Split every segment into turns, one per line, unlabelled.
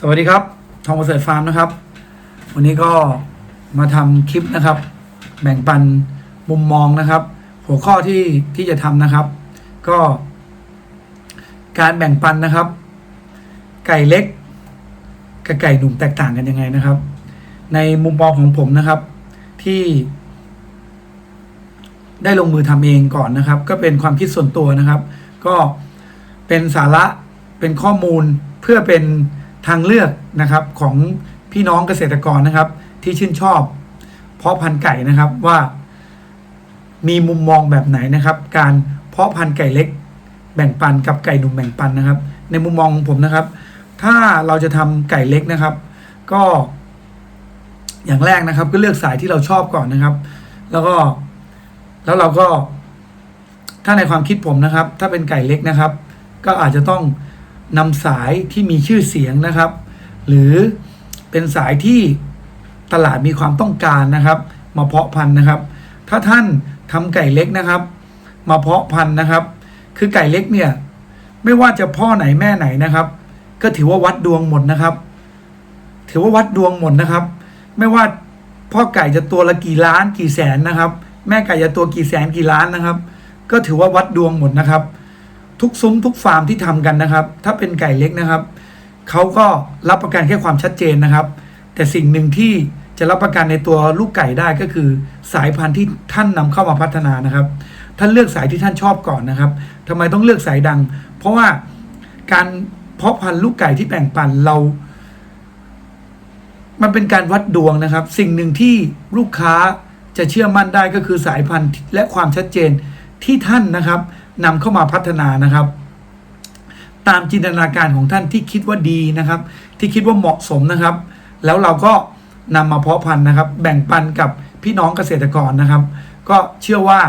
สวัสดีครับ ทองประเสริฐฟาร์มนะครับ วันนี้ก็มาทำคลิปนะครับ แบ่งปันมุมมองนะครับ หัวข้อที่ที่จะทำนะครับ ก็ การแบ่งปันนะครับ ไก่เล็กกับไก่หนุ่มแตกต่างกันยังไงนะครับ ในมุมมองของผมนะครับ ที่ ได้ลงมือทำเองก่อนนะครับ ก็เป็นความคิดส่วนตัวนะครับ ก็เป็นสาระเป็นข้อมูลเพื่อเป็น ทางเลือกนะครับของพี่น้องเกษตรกรนะครับ ที่ชื่นชอบเพาะพันธุ์ไก่นะครับว่ามีมุมมองแบบไหนนะครับ การเพาะพันธุ์ไก่เล็ก แบ่งปันกับไก่หนุ่มแบ่งปันนะครับ ในมุมมองของผมนะครับ ถ้าเราจะทำไก่เล็กนะครับ ก็ อย่างแรกนะครับ ก็เลือกสายที่เราชอบก่อนนะครับ แล้วก็แล้วเราก็ถ้าในความคิดผมนะครับ ถ้าเป็นไก่เล็กนะครับ ก็อาจจะต้อง นำสายที่มีชื่อเสียงนะครับ หรือเป็นสายที่ตลาดมีความต้องการนะครับ มาเพาะพันธุ์นะครับ ถ้าท่านทำไก่เล็กนะครับ มาเพาะพันธุ์นะครับ คือไก่เล็กเนี่ย ไม่ว่าจะพ่อไหนแม่ไหนนะครับ ก็ถือว่าวัดดวงหมดนะครับ ถือว่าวัดดวงหมดนะครับ ไม่ว่าพ่อไก่จะตัวละกี่ล้านกี่แสนนะครับ แม่ไก่จะตัวกี่แสนกี่ล้านนะครับ ก็ถือว่าวัดดวงหมดนะครับ ทุกซุ้มทุกฟาร์มที่ทำกันนะครับ ถ้าเป็นไก่เล็กนะครับเขาก็รับประกันแค่ความชัดเจนนะครับ แต่สิ่งหนึ่งที่จะรับประกันในตัวลูกไก่ได้ก็คือสายพันธุ์ที่ท่านนำเข้ามาพัฒนานะครับ ท่านเลือกสายที่ท่านชอบก่อนนะครับทำไมต้องเลือกสายดัง เพราะว่าการเพาะพันธุ์ลูกไก่ที่แบ่งปันเรา มันเป็นการวัดดวงนะครับ สิ่งหนึ่งที่ลูกค้าจะเชื่อมั่นได้ก็คือสายพันธุ์และความชัดเจนที่ท่านนะครับ นำเข้ามาพัฒนานะครับ ตามจินตนาการของท่านที่คิดว่าดีนะครับ ที่คิดว่าเหมาะสมนะครับ แล้วเราก็นำมาเพาะพันธุ์นะครับ แบ่งปันกับพี่น้องเกษตรกรนะครับ ก็เชื่อว่า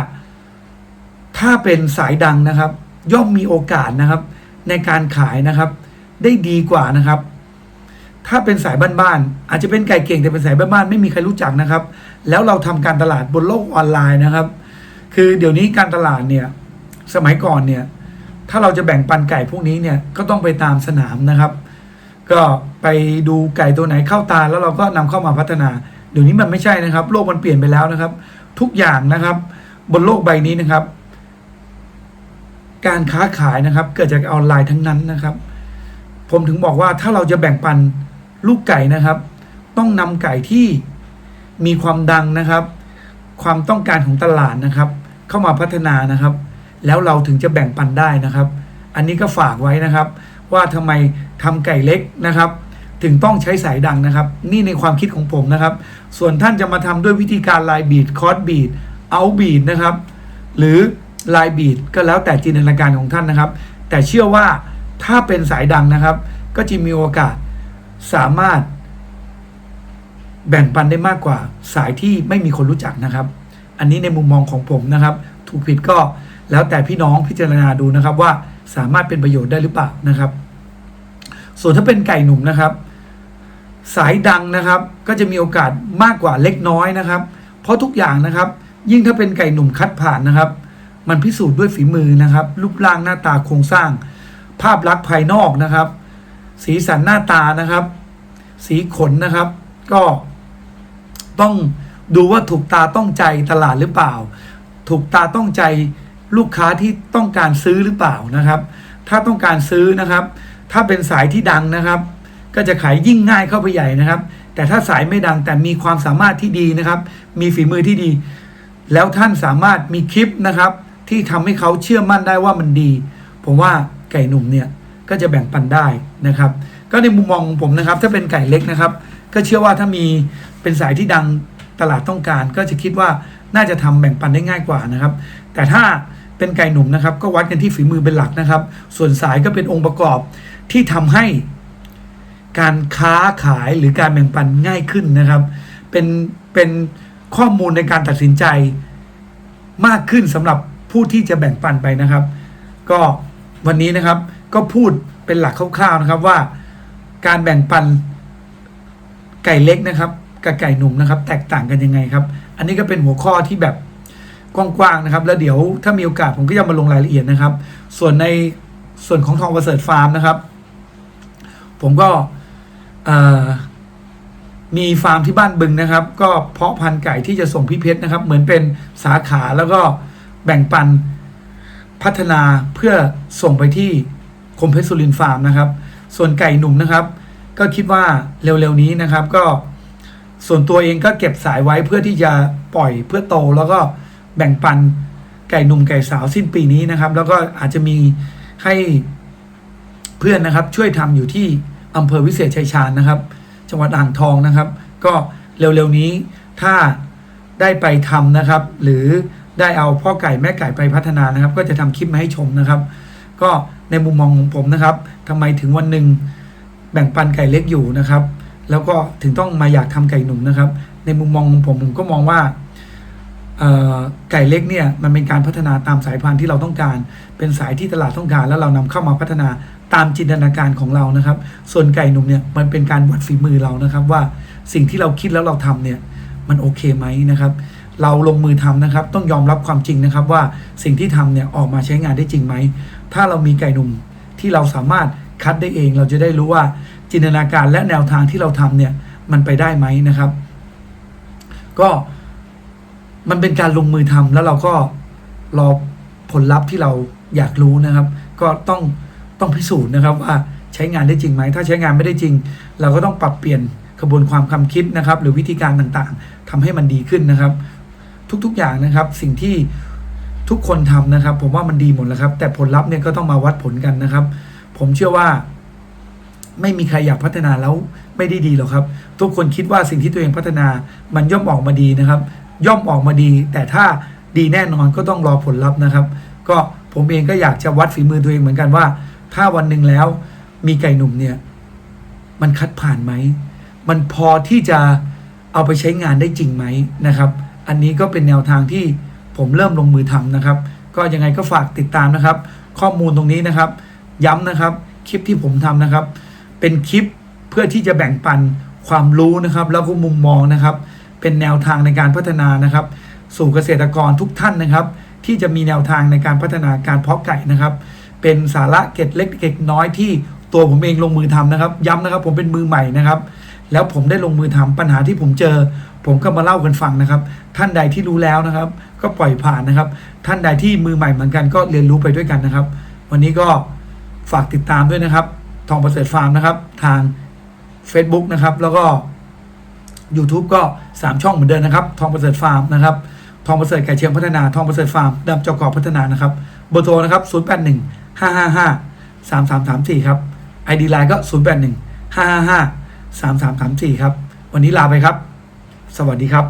ถ้าเป็นสายดังนะครับ ย่อมมีโอกาสนะครับ ในการขายนะครับ ได้ดีกว่านะครับถ้าเป็นสายบ้านๆอาจจะเป็นไก่เก่งแต่เป็นสายบ้านๆไม่มีใครรู้จักนะครับ แล้วเราทำการตลาดบนโลกออนไลน์นะครับ คือเดี๋ยวนี้การตลาดเนี่ย สมัยก่อนเนี่ย ถ้าเราจะแบ่งปันไก่พวกนี้เนี่ยก็ต้องไปตามสนามนะครับ ก็ไปดูไก่ตัวไหนเข้าตาแล้วเราก็นำเข้ามาพัฒนาเดี๋ยวนี้มันไม่ใช่นะครับ โลกมันเปลี่ยนไปแล้วนะครับ ทุกอย่างนะครับ บนโลกใบนี้นะครับ การค้าขายนะครับ เกิดจากออนไลน์ทั้งนั้นนะครับ ผมถึงบอกว่าถ้าเราจะแบ่งปันลูกไก่นะครับ ต้องนำไก่ที่มีความดังนะครับ ความต้องการของตลาดนะครับ เข้ามาพัฒนานะครับ แล้วเราถึงจะแบ่งปันได้นะครับ อันนี้ก็ฝากไว้นะครับ ว่าทำไมทำไก่เล็กนะครับ ถึงต้องใช้สายดังนะครับ นี่ในความคิดของผมนะครับ ส่วนท่านจะมาทำด้วยวิธีการลายบีดคอร์สบีดเอาบีดนะครับ หรือลายบีดก็แล้วแต่จินตนาการของท่านนะครับ แต่เชื่อว่าถ้าเป็นสายดังนะครับ ก็จะมีโอกาสสามารถ แบ่งปันได้มากกว่า สายที่ไม่มีคนรู้จักนะครับ อันนี้ในมุมมองของผมนะครับ ถูกผิดก็ แล้วแต่พี่น้องพิจารณาดูนะครับว่าสามารถเป็นประโยชน์ได้หรือเปล่านะครับ ส่วนถ้าเป็นไก่หนุ่มนะครับ สายดังนะครับก็จะมีโอกาสมากกว่าเล็กน้อยนะครับ เพราะทุกอย่างนะครับ ยิ่งถ้าเป็นไก่หนุ่มคัดผ่านนะครับ มันพิสูจน์ด้วยฝีมือนะครับ รูปร่างหน้าตาโครงสร้าง ภาพลักษณ์ภายนอกนะครับ สีสันหน้าตานะครับ สีขนนะครับ ก็ต้องดูว่าถูกตาต้องใจตลาดหรือเปล่า ถูกตาต้องใจ ลูกค้าที่ต้องการซื้อหรือเปล่านะครับ ถ้าต้องการซื้อนะครับ ถ้าเป็นสายที่ดังนะครับ ก็จะขายยิ่งง่ายเข้าไปใหญ่นะครับ แต่ถ้าสายไม่ดังแต่มีความสามารถที่ดีนะครับ มีฝีมือที่ดี แล้วท่านสามารถมีคลิปนะครับ ที่ทำให้เขาเชื่อมั่นได้ว่ามันดี ผมว่าไก่หนุ่มเนี่ยก็จะแบ่งปันได้นะครับ ก็ในมุมมองของผมนะครับ ถ้าเป็นไก่เล็กนะครับ ก็เชื่อว่าถ้ามีเป็นสายที่ดังตลาดต้องการ ก็จะคิดว่า น่าจะทำแบ่งปันได้ง่ายกว่านะครับ แต่ถ้าเป็นไก่หนุ่มนะครับ ก็วัดกันที่ฝีมือเป็นหลักนะครับ ส่วนสายก็เป็นองค์ประกอบที่ทำให้การค้าขายหรือการแบ่งปันง่ายขึ้นนะครับ เป็นเป็นข้อมูลในการตัดสินใจมากขึ้นสำหรับผู้ที่จะแบ่งปันไปนะครับ ก็วันนี้นะครับก็พูดเป็นหลักคร่าวๆนะครับว่า การแบ่งปันไก่เล็กนะครับ กับไก่หนุ่มนะครับ แตกต่างกันยังไงครับ อันนี้ก็เป็นหัวข้อที่แบบกว้างๆนะครับ แล้วเดี๋ยวถ้ามีโอกาสผมก็จะมาลงรายละเอียดนะครับ ส่วนในส่วนของทองประเสริฐฟาร์มนะครับ ผมก็มีฟาร์มที่บ้านบึงนะครับ ก็เพาะพันธุ์ไก่ที่จะส่งพี่เพชรนะครับ เหมือนเป็นสาขาแล้วก็แบ่งปันพัฒนาเพื่อส่งไปที่คมเพชรสุรินฟาร์มนะครับ ส่วนไก่หนุ่มนะครับ ก็คิดว่าเร็วๆนี้นะครับ ก็ ส่วนตัวเองก็เก็บสายไว้เพื่อที่จะปล่อยเพื่อโตแล้วก็แบ่งปันไก่หนุ่มไก่สาวสิ้นปีนี้นะครับ แล้วก็อาจจะมีให้เพื่อนนะครับ ช่วยทำอยู่ที่อำเภอวิเศษชัยชาญนะครับ จังหวัดอ่างทองนะครับ ก็เร็วๆนี้ถ้าได้ไปทำนะครับ หรือได้เอาพ่อไก่แม่ไก่ไปพัฒนานะครับ ก็จะทำคลิปมาให้ชมนะครับ ก็ในมุมมองของผมนะครับทำไมถึงวันหนึ่งแบ่งปันไก่เล็กอยู่นะครับ แล้วก็ถึงต้องมาอยากทำไก่หนุ่มนะครับ ในมุมมองของผมผมก็มองว่าไก่เล็กเนี่ยมันเป็นการพัฒนาตามสายพันธุ์ที่เราต้องการ เป็นสายที่ตลาดต้องการ แล้วเรานำเข้ามาพัฒนาตามจินตนาการของเรานะครับ ส่วนไก่หนุ่มเนี่ยมันเป็นการวัดฝีมือเรานะครับ ว่าสิ่งที่เราคิดแล้วเราทำเนี่ยมันโอเคไหมนะครับ เราลงมือทำนะครับ ต้องยอมรับความจริงนะครับ ว่าสิ่งที่ทำเนี่ยออกมาใช้งานได้จริงไหมถ้าเรามีไก่หนุ่มที่เราสามารถคัดได้เอง เราจะได้รู้ว่า จินตนาการและแนวทางที่เราทำเนี่ยมันไปได้ไหมนะครับ ก็มันเป็นการลงมือทำแล้วเราก็รอผลลัพธ์ที่เราอยากรู้นะครับ ก็ต้องต้องพิสูจน์นะครับว่าใช้งานได้จริงไหม ถ้าใช้งานไม่ได้จริง เราก็ต้องปรับเปลี่ยนกระบวนความความคิดนะครับ หรือวิธีการต่างๆทำให้มันดีขึ้นนะครับ ทุกๆอย่างนะครับ สิ่งที่ทุกคนทำนะครับ ผมว่ามันดีหมดแล้วครับ แต่ผลลัพธ์เนี่ยก็ต้องมาวัดผลกันนะครับ ผมเชื่อว่า ไม่มีใครอยากพัฒนาแล้วไม่ได้ดีหรอกครับ ทุกคนคิดว่าสิ่งที่ตัวเองพัฒนามันย่อมออกมาดีนะครับ ย่อมออกมาดี แต่ถ้าดีแน่นอนก็ต้องรอผลลัพธ์นะครับ ก็ผมเองก็อยากจะวัดฝีมือตัวเองเหมือนกันว่า ถ้าวันหนึ่งแล้วมีไก่หนุ่มเนี่ย มันคัดผ่านไหม มันพอที่จะเอาไปใช้งานได้จริงไหมนะครับ อันนี้ก็เป็นแนวทางที่ผมเริ่มลงมือทำนะครับ ก็ยังไงก็ฝากติดตามนะครับ ข้อมูลตรงนี้นะครับ ย้ำนะครับ คลิปที่ผมทำนะครับ เป็นคลิปเพื่อที่จะแบ่งปันความรู้นะครับ แล้วก็มุมมองนะครับ เป็นแนวทางในการพัฒนานะครับ สู่เกษตรกรทุกท่านนะครับ ที่จะมีแนวทางในการพัฒนาการเพาะไก่นะครับ เป็นสาระเก็ดเล็กเก็ดน้อยที่ตัวผมเองลงมือทำนะครับ ย้ำนะครับ ผมเป็นมือใหม่นะครับ แล้วผมได้ลงมือทำปัญหาที่ผมเจอ ผมก็มาเล่ากันฟังนะครับ ท่านใดที่รู้แล้วนะครับ ก็ปล่อยผ่านนะครับ ท่านใดที่มือใหม่เหมือนกันก็เรียนรู้ไปด้วยกันนะครับ วันนี้ก็ฝากติดตามด้วยนะครับ ทองประเสริฐฟาร์มนะครับ ทาง Facebook นะครับ แล้วก็ YouTube ก็ 3 ช่องเหมือนเดิมนะครับ ทองประเสริฐฟาร์มนะครับ ทองประเสริฐไก่เชียงพัฒนา ทองประเสริฐฟาร์มดำจอกอพัฒนานะครับ เบอร์โทรนะครับ 081 555 3334 ครับ ID ไลน์ก็ 081 555 3334 ครับ วันนี้ลาไปครับ สวัสดีครับ